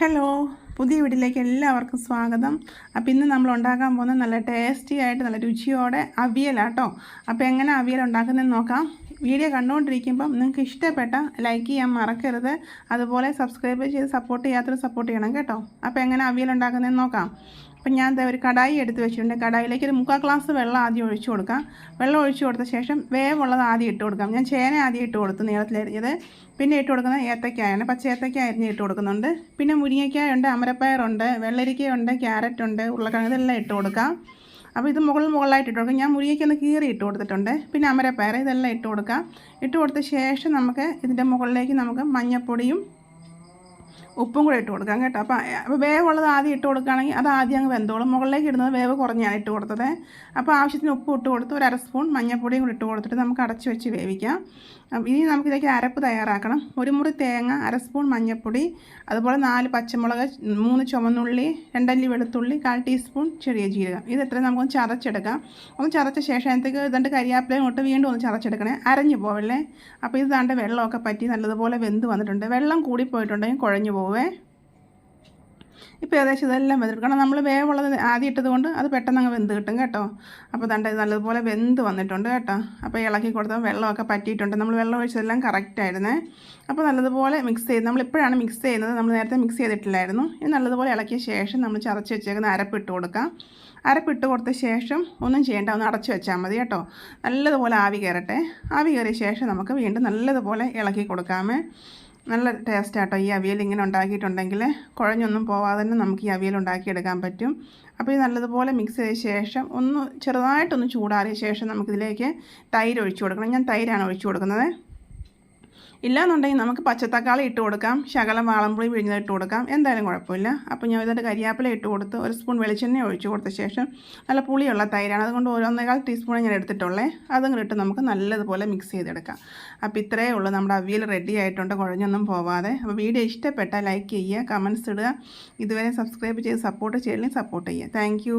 Hello പുതിയ വീട്ടിലേക്ക് എല്ലാവർക്കും സ്വാഗതം. അപ്പോൾ ഇന്ന് നമ്മൾ ഉണ്ടാക്കാൻ പോകുന്ന നല്ല ടേസ്റ്റി ആയിട്ട് നല്ല രുചിയോടെ അവിയലാട്ടോ. അപ്പോൾ എങ്ങനെ അവിയൽ ഉണ്ടാക്കുന്നതെന്ന് നോക്കാം. വീഡിയോ കണ്ടുകൊണ്ടിരിക്കുമ്പം നിങ്ങൾക്ക് ഇഷ്ടപ്പെട്ട ലൈക്ക് ചെയ്യാൻ മറക്കരുത്. അതുപോലെ സബ്സ്ക്രൈബ് ചെയ്ത് സപ്പോർട്ട് ചെയ്യാത്തൊരു സപ്പോർട്ട് ചെയ്യണം കേട്ടോ. അപ്പോൾ എങ്ങനെ അവിയൽ ഉണ്ടാക്കുന്നതെന്ന് നോക്കാം. അപ്പം ഞാൻ ഒരു കടായി എടുത്ത് വെച്ചിട്ടുണ്ട്. കടായിലേക്ക് ഒരു മുക്കാൽ ഗ്ലാസ് വെള്ളം ആദ്യം ഒഴിച്ചു കൊടുക്കാം. വെള്ളം ഒഴിച്ചു കൊടുത്ത ശേഷം വേവുള്ളത് ആദ്യം ഇട്ട് കൊടുക്കാം. ഞാൻ ചേന ആദ്യം ഇട്ട് കൊടുത്തു നീളത്തിലരിഞ്ഞത്. പിന്നെ ഇട്ട് കൊടുക്കുന്നത് ഏത്തക്കായാണ്. പച്ച ഏത്തക്ക അരിഞ്ഞ് ഇട്ട് കൊടുക്കുന്നുണ്ട്. പിന്നെ മുരിങ്ങയ്ക്കായുണ്ട് അമരപ്പയറുണ്ട് വെള്ളരിക്കയുണ്ട് ക്യാരറ്റ് ഉണ്ട് ഉരുളക്കിഴങ്ങ് ഇതെല്ലാം ഇട്ട് കൊടുക്കാം. അപ്പോൾ ഇത് മുകളിൽ മുകളിലായിട്ട് ഇട്ട് കൊടുക്കാം. ഞാൻ മുരിങ്ങയ്ക്ക് ഒന്ന് കീറി ഇട്ട് കൊടുത്തിട്ടുണ്ട്. പിന്നെ അമരപ്പയർ ഇതെല്ലാം ഇട്ട് കൊടുക്കാം. ഇട്ട് കൊടുത്ത ശേഷം നമുക്ക് ഇതിന്റെ മുകളിലേക്ക് നമുക്ക് മഞ്ഞൾപ്പൊടിയും ഉപ്പും കൂടെ ഇട്ട് കൊടുക്കാം കേട്ടോ. അപ്പോൾ അപ്പോൾ വേവുള്ളത് ആദ്യം ഇട്ട് കൊടുക്കുകയാണെങ്കിൽ അത് ആദ്യം അങ്ങ് വെന്തോളും. മുകളിലേക്ക് ഇടുന്നത് വേവ് കുറഞ്ഞാണ് ഇട്ട് കൊടുത്തത്. അപ്പോൾ ആവശ്യത്തിന് ഉപ്പ് ഇട്ട് കൊടുത്ത് ഒരു അര സ്പൂൺ മഞ്ഞൾപ്പൊടിയും കൂടി ഇട്ട് കൊടുത്തിട്ട് നമുക്ക് അടച്ച് വെച്ച് വേവിക്കാം. ഇനി നമുക്കിതൊക്കെ അരപ്പ് തയ്യാറാക്കണം. ഒരു മുറി തേങ്ങ അര സ്പൂൺ മഞ്ഞൾപ്പൊടി അതുപോലെ നാല് പച്ചമുളക് മൂന്ന് ചുമന്നുള്ളി രണ്ടല്ലി വെളുത്തുള്ളി കാൽ ടീസ്പൂൺ ചെറിയ ജീരകം. ഇത് എത്ര നമുക്കൊന്ന് ചതച്ചെടുക്കാം. ഒന്ന് ചതച്ച ശേഷം അതിനകത്തേക്ക് ഇതുണ്ട് കരിയാപ്പിലയും ഇട്ട് വീണ്ടും ഒന്ന് ചതച്ചെടുക്കണേ. അരഞ്ഞു പോവല്ലേ? അപ്പോൾ ഇത് ദാണ്ട് വെള്ളമൊക്കെ പറ്റി നല്ലതുപോലെ വെന്ത് വന്നിട്ടുണ്ട്. വെള്ളം കൂടിപ്പോയിട്ടുണ്ടെങ്കിൽ കുഴഞ്ഞു പോവേ. ഇപ്പോൾ ഏകദേശം ഇതെല്ലാം വെന്തിട്ട് കാരണം നമ്മൾ വേവുള്ളത് ആദ്യം ഇട്ടത് കൊണ്ട് അത് പെട്ടെന്ന് അങ്ങ് വെന്ത് കിട്ടും കേട്ടോ. അപ്പോൾ തണ്ട നല്ലതുപോലെ വെന്ത് വന്നിട്ടുണ്ട് കേട്ടോ. അപ്പോൾ ഇളക്കി കൊടുത്താൽ വെള്ളമൊക്കെ പറ്റിയിട്ടുണ്ട്. നമ്മൾ വെള്ളം ഒഴിച്ചതെല്ലാം കറക്റ്റായിരുന്നേ അപ്പോൾ നല്ലതുപോലെ മിക്സ് ചെയ്ത് നമ്മൾ ഇപ്പോഴാണ് മിക്സ് ചെയ്യുന്നത്. നമ്മൾ നേരത്തെ മിക്സ് ചെയ്തിട്ടില്ലായിരുന്നു. ഇത് നല്ലതുപോലെ ഇളക്കിയ ശേഷം നമ്മൾ ചതച്ച് വെച്ചേക്കുന്ന അരപ്പ് ഇട്ട് കൊടുക്കാം. അരപ്പിട്ട് കൊടുത്ത ശേഷം ഒന്നും ചെയ്യേണ്ട. ഒന്ന് അടച്ചു വെച്ചാൽ മതി കേട്ടോ. നല്ലതുപോലെ ആവി കയറട്ടെ. ആവി കയറിയ ശേഷം നമുക്ക് വീണ്ടും നല്ലതുപോലെ ഇളക്കി കൊടുക്കാമേ. നല്ല ടേസ്റ്റ് ആട്ടോ ഈ അവിയൽ ഇങ്ങനെ ഉണ്ടാക്കിയിട്ടുണ്ടെങ്കിൽ കുഴഞ്ഞൊന്നും പോവാതെ തന്നെ നമുക്ക് ഈ അവിയൽ ഉണ്ടാക്കിയെടുക്കാൻ പറ്റും. അപ്പോൾ ഇത് നല്ലതുപോലെ മിക്സ് ചെയ്ത ശേഷം ഒന്ന് ചെറുതായിട്ടൊന്ന് ചൂടാറിയ ശേഷം നമുക്കിതിലേക്ക് തൈര് ഒഴിച്ചു കൊടുക്കണം. ഞാൻ തൈരാണ് ഒഴിച്ചു കൊടുക്കുന്നത്. ഇല്ലാന്നുണ്ടെങ്കിൽ നമുക്ക് പച്ചത്തക്കാളി ഇട്ട് കൊടുക്കാം. ശകലം വാളംപുളി പിഴിഞ്ഞത് ഇട്ട് കൊടുക്കാം. എന്തായാലും കുഴപ്പമില്ല. അപ്പോൾ ഞാൻ ഇതിന്റെ കരിയാപ്പില ഇട്ട് കൊടുത്ത് ഒരു സ്പൂൺ വെളിച്ചെണ്ണ ഒഴിച്ച് കൊടുത്ത ശേഷം നല്ല പുളിയുള്ള തൈരാണ്. അതുകൊണ്ട് ഒന്നേകാൽ ടീസ്പൂൺ ഞാൻ എടുത്തിട്ടുള്ളേ. അതും ഇട്ട് നമുക്ക് നല്ലതുപോലെ മിക്സ് ചെയ്തെടുക്കാം. അപ്പോൾ ഇത്രയേ ഉള്ളൂ. നമ്മുടെ അവിയൽ റെഡി ആയിട്ടുണ്ട്. കുഴഞ്ഞൊന്നും പോവാതെ. അപ്പോൾ വീഡിയോ ഇഷ്ടപ്പെട്ടാൽ ലൈക്ക് ചെയ്യുക കമൻസ് ഇടുക. ഇതുവരെ സബ്സ്ക്രൈബ് ചെയ്ത് സപ്പോർട്ട് ചെയ്യണമെങ്കിൽ സപ്പോർട്ട് ചെയ്യുക. താങ്ക്